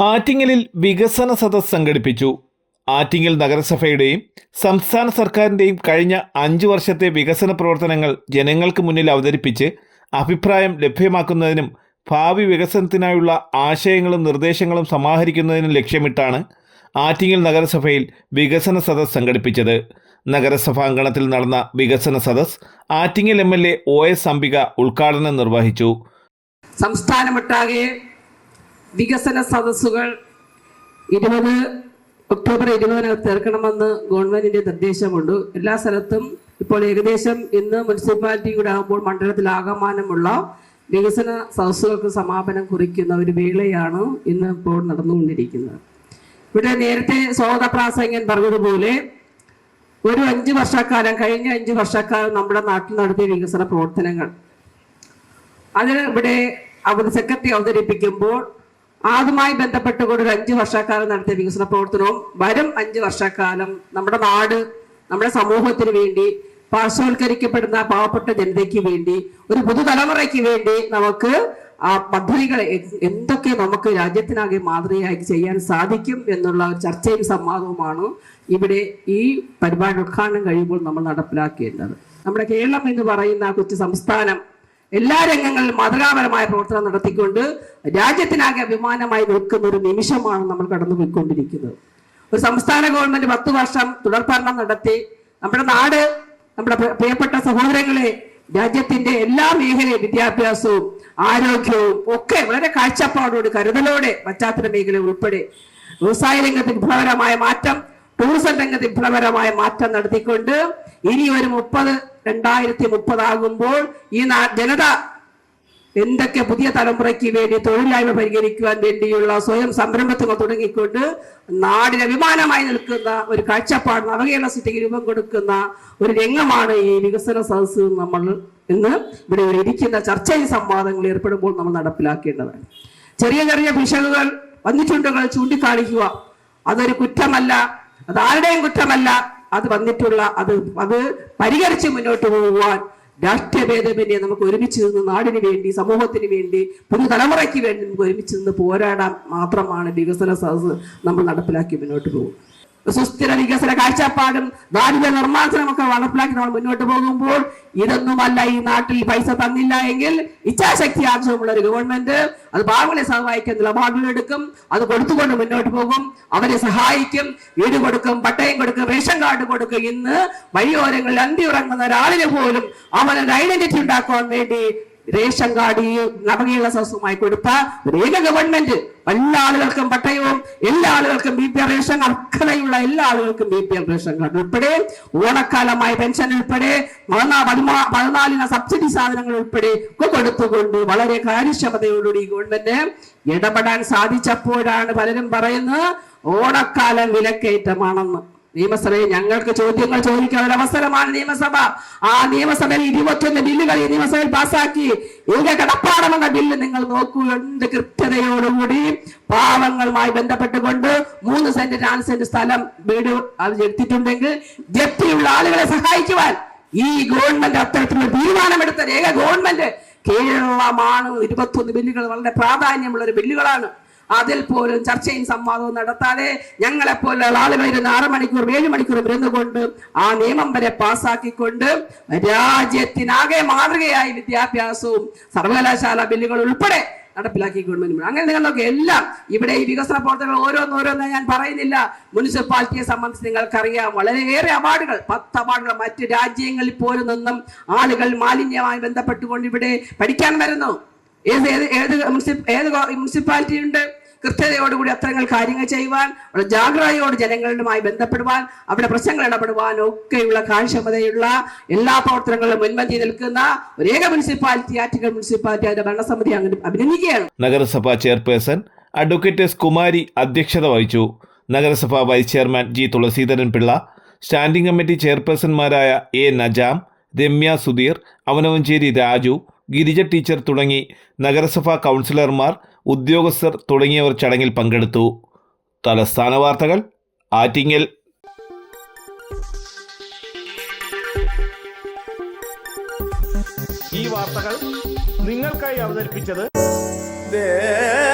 ആറ്റിങ്ങലിൽ വികസന സദസ് സംഘടിപ്പിച്ചു. ആറ്റിങ്ങൽ നഗരസഭയുടെയും സംസ്ഥാന സർക്കാരിന്റെയും കഴിഞ്ഞ അഞ്ചു വർഷത്തെ വികസന പ്രവർത്തനങ്ങൾ ജനങ്ങൾക്ക് മുന്നിൽ അവതരിപ്പിച്ച് അഭിപ്രായം ലഭ്യമാക്കുന്നതിനും ഭാവി വികസനത്തിനായുള്ള ആശയങ്ങളും നിർദ്ദേശങ്ങളും സമാഹരിക്കുന്നതിനും ലക്ഷ്യമിട്ടാണ് ആറ്റിങ്ങൽ നഗരസഭയിൽ വികസന സദസ് സംഘടിപ്പിച്ചത്. നഗരസഭാങ്കണത്തിൽ നടന്ന വികസന സദസ് Attingal M L A O S Ambika ഉദ്ഘാടനം നിർവഹിച്ചു. സംസ്ഥാനമൊട്ടാകെ വികസന സദസ്സുകൾ ഇരുപത് ഒക്ടോബർ ഇരുപതിന് തീർക്കണമെന്ന് ഗവൺമെന്റിന്റെ നിർദ്ദേശമുണ്ട്. എല്ലാ സ്ഥലത്തും ഇപ്പോൾ ഏകദേശം ഇന്ന് മുനിസിപ്പാലിറ്റി കൂടെ ആകുമ്പോൾ മണ്ഡലത്തിൽ ആകമാനമുള്ള വികസന സദസ്സുകൾക്ക് സമാപനം കുറിക്കുന്ന ഒരു വേളയാണ് ഇന്ന് ഇപ്പോൾ നടന്നുകൊണ്ടിരിക്കുന്നത്. ഇവിടെ നേരത്തെ സ്വാഗത പ്രാസംഗൻ പറഞ്ഞതുപോലെ ഒരു അഞ്ച് വർഷക്കാലം കഴിഞ്ഞ അഞ്ച് വർഷക്കാലം നമ്മുടെ നാട്ടിൽ നടത്തിയ വികസന പ്രവർത്തനങ്ങൾ. അതിന് ഇവിടെ അവർ സെക്രട്ടറി അവതരിപ്പിക്കുമ്പോൾ അതുമായി ബന്ധപ്പെട്ടുകൊണ്ട് ഒരു അഞ്ച് വർഷക്കാലം നടത്തിയ വികസന പ്രവർത്തനവും വരും അഞ്ച് വർഷക്കാലം നമ്മുടെ നാട് നമ്മുടെ സമൂഹത്തിന് വേണ്ടി പാർശ്വവൽക്കരിക്കപ്പെടുന്ന പാവപ്പെട്ട ജനതയ്ക്ക് വേണ്ടി ഒരു പുതുതലമുറയ്ക്ക് വേണ്ടി നമുക്ക് ആ പദ്ധതികൾ എന്തൊക്കെ നമുക്ക് രാജ്യത്തിനാകെ മാതൃകയായി ചെയ്യാൻ സാധിക്കും എന്നുള്ള ചർച്ചയും സംവാദവുമാണ് ഇവിടെ ഈ പരിപാടി ഉദ്ഘാടനം കഴിയുമ്പോൾ നമ്മൾ നടപ്പിലാക്കേണ്ടത്. നമ്മുടെ കേരളം എന്ന് പറയുന്ന കൊച്ചു സംസ്ഥാനം എല്ലാ രംഗങ്ങളിലും മാതൃകാപരമായ പ്രവർത്തനം നടത്തിക്കൊണ്ട് രാജ്യത്തിനാകെ അഭിമാനമായി നിൽക്കുന്ന ഒരു നിമിഷമാണ് നമ്മൾ കടന്നുപോയിക്കൊണ്ടിരിക്കുന്നത് ഒരു സംസ്ഥാന ഗവൺമെന്റ് പത്ത് വർഷം തുടർഭരണം നടത്തി നമ്മുടെ നാട് നമ്മുടെ പ്രിയപ്പെട്ട സഹോദരങ്ങളെ രാജ്യത്തിന്റെ എല്ലാ മേഖലയും വിദ്യാഭ്യാസവും ആരോഗ്യവും ഒക്കെ വളരെ കാഴ്ചപ്പാടോട് കരുതലോടെ പശ്ചാത്തല മേഖല ഉൾപ്പെടെ വ്യവസായ രംഗത്ത് വിപ്ലവകരമായ മാറ്റം ടൂറിസം രംഗത്ത് വിപ്ലവകരമായ മാറ്റം നടത്തിക്കൊണ്ട് ഇനി ഒരു മുപ്പത് രണ്ടായിരത്തി മുപ്പതാകുമ്പോൾ ഈ ജനത എന്തൊക്കെ പുതിയ തലമുറയ്ക്ക് വേണ്ടി തൊഴിലില്ലായ്മ പരിഹരിക്കുവാൻ വേണ്ടിയുള്ള സ്വയം സംരംഭത്തുകൾ തുടങ്ങിക്കൊണ്ട് നാടിന് അഭിമാനമായി നിൽക്കുന്ന ഒരു കാഴ്ചപ്പാട് നവകേരള സിറ്റിക്ക് രൂപം കൊടുക്കുന്ന ഒരു രംഗമാണ് ഈ വികസന സദസ്സ് നമ്മൾ ഇന്ന് ഇവിടെ ഇരിക്കുന്ന ചർച്ചയും സംവാദങ്ങൾ ഏർപ്പെടുമ്പോൾ നമ്മൾ നടപ്പിലാക്കേണ്ടത് ചെറിയ ചെറിയ പിശകുകൾ വന്നിട്ടുണ്ടെങ്കിൽ ചൂണ്ടിക്കാണിക്കുക. അതൊരു കുറ്റമല്ല അത് ആരുടെയും കുറ്റമല്ല. അത് വന്നിട്ടുള്ള അത് അത് പരിഹരിച്ച് മുന്നോട്ട് പോകുവാൻ രാഷ്ട്രീയ ഭേദമന്യേ നമുക്ക് ഒരുമിച്ച് നിന്ന് നാടിന് വേണ്ടി സമൂഹത്തിന് വേണ്ടി പുതുതലമുറയ്ക്ക് വേണ്ടി നമുക്ക് ഒരുമിച്ച് നിന്ന് പോരാടാൻ മാത്രമാണ് വികസന സദസ് നമ്മൾ നടപ്പിലാക്കി മുന്നോട്ട് പോകും സുസ്ഥിര വികസന കാഴ്ചപ്പാടും ദാരിദ്ര്യ നിർമ്മാർജനമൊക്കെ നടപ്പിലാക്കി നമ്മൾ മുന്നോട്ട് പോകുമ്പോൾ ഇതൊന്നുമല്ല ഈ നാട്ടിൽ പൈസ തന്നില്ല എങ്കിൽ ഇച്ഛാശക്തി ആവശ്യമുള്ള ഒരു ഗവൺമെന്റ് അത് പാവങ്ങളെ സഹായിക്കാൻ നിലപാടുകൾ എടുക്കും അത് കൊടുത്തുകൊണ്ട് മുന്നോട്ട് പോകും അവരെ സഹായിക്കും വീട് കൊടുക്കും പട്ടയം കൊടുക്കും റേഷൻ കാർഡ് കൊടുക്കും ഇന്ന് വഴിയോരങ്ങളിൽ അന്തി ഉറങ്ങുന്ന ഒരാളിനെ പോലും അവനൊരു ഐഡന്റിറ്റി ഉണ്ടാക്കുവാൻ വേണ്ടി റേഷൻ കാർഡ് ഈ നവകേരള സദസ്സുമായി ഒരു ഏക ഗവൺമെന്റ് എല്ലാ ആളുകൾക്കും പട്ടയവും എല്ലാ ആളുകൾക്കും ബി പി എൽ റേഷൻ അർഹതയുള്ള എല്ലാ ആളുകൾക്കും B P L ration card ഉൾപ്പെടെ ഓണക്കാലമായി പെൻഷൻ ഉൾപ്പെടെ പതിനാലിന സബ്സിഡി സാധനങ്ങൾ ഉൾപ്പെടെ കൊടുത്തുകൊണ്ട് വളരെ കാര്യക്ഷമതയോടുകൂടി ഈ ഗവൺമെന്റ് ഇടപെടാൻ സാധിച്ചപ്പോഴാണ് പലരും പറയുന്നത് ഓണക്കാലം വിലക്കയറ്റമാണെന്ന്. നിയമസഭയിൽ ഞങ്ങൾക്ക് ചോദ്യങ്ങൾ ചോദിക്കാൻ ചോദിക്കാനുള്ള അവസരമാണ് നിയമസഭ. ആ നിയമസഭയിൽ ഇരുപത്തിയൊന്ന് ബില്ലുകൾ ഈ നിയമസഭയിൽ പാസാക്കി ഏക കടപ്പാടമെന്ന ബില്ല് നിങ്ങൾ നോക്കൂ എന്ത് കൃത്യതയോടുകൂടി പാവങ്ങളുമായി ബന്ധപ്പെട്ടുകൊണ്ട് മൂന്ന് സെന്റ് നാല് സെന്റ് സ്ഥലം വീട് അത് എടുത്തിട്ടുണ്ടെങ്കിൽ ജപ്തിയുള്ള ആളുകളെ സഹായിക്കുവാൻ ഈ ഗവൺമെന്റ് അത്തരത്തിലുള്ള തീരുമാനമെടുത്ത ഏക ഗവൺമെന്റ് കേരളമാണ്. ഇരുപത്തൊന്ന് ബില്ലുകൾ വളരെ പ്രാധാന്യമുള്ള ഒരു ബില്ലുകളാണ്. അതിൽ പോലും ചർച്ചയും സംവാദവും നടത്താതെ ഞങ്ങളെപ്പോലെ ആളുകൾ ഇരുന്ന് ആറ് മണിക്കൂർ ഏഴ് മണിക്കൂർ ഇരുന്നുകൊണ്ട് ആ നിയമം വരെ പാസ്സാക്കിക്കൊണ്ട് രാജ്യത്തിനാകെ മാതൃകയായി വിദ്യാഭ്യാസവും സർവകലാശാല ബില്ലുകൾ ഉൾപ്പെടെ നടപ്പിലാക്കി ഗവൺമെന്റ് അങ്ങനെ നിങ്ങൾക്ക് എല്ലാം ഇവിടെ ഈ വികസന പ്രവർത്തനങ്ങൾ ഓരോന്നോരോന്ന് ഞാൻ പറയുന്നില്ല. മുനിസിപ്പാലിറ്റിയെ സംബന്ധിച്ച് നിങ്ങൾക്കറിയാം വളരെയേറെ അവാർഡുകൾ പത്ത് അവാർഡുകൾ മറ്റ് രാജ്യങ്ങളിൽ പോലും നിന്നും ആളുകൾ മാലിന്യമായി ബന്ധപ്പെട്ടുകൊണ്ട് ഇവിടെ പഠിക്കാൻ വരുന്നു. ഏത് ഏത് ഏത് ഏത് ഗോ- മുനിസിപ്പാലിറ്റി ഉണ്ട് കൃത്യതയോടുകൂടി അത്തരങ്ങൾ കാര്യങ്ങൾ ചെയ്യുവാൻ അവിടെ ജാഗ്രതയോട് ജനങ്ങളുമായി ബന്ധപ്പെടുവാൻ അവിടെ പ്രശ്നങ്ങൾ ഇടപെടുവാൻ ഒക്കെയുള്ള കാര്യക്ഷമതയുള്ള എല്ലാ പ്രവർത്തനങ്ങളിലും മുൻപന്തി നിൽക്കുന്ന ഒരേക മുനിസിപ്പാലിറ്റി ആറ്റിക്കൽ മുനിസിപ്പാലിറ്റി അതിന്റെ ഭരണസമിതി അങ്ങനെ അഭിനന്ദിക്കുകയാണ്. നഗരസഭാ ചെയർപേഴ്സൺ അഡ്വക്കേറ്റ് എസ് കുമാരി അധ്യക്ഷത വഹിച്ചു. നഗരസഭാ vice chairman G Thulaseedharan Pillai standing committee ചെയർപേഴ്സൺമാരായ A Najam Ramya Sudheer Avanavanchery Raju Girija teacher തുടങ്ങി നഗരസഭാ കൗൺസിലർമാർ ഉദ്യോഗസ്ഥർ തുടങ്ങിയവർ ചടങ്ങിൽ പങ്കെടുത്തു. തലസ്ഥാന വാർത്തകൾ ആറ്റിങ്ങൽ. ഈ വാർത്തകൾ നിങ്ങൾക്കായി അവതരിപ്പിച്ചത് Dena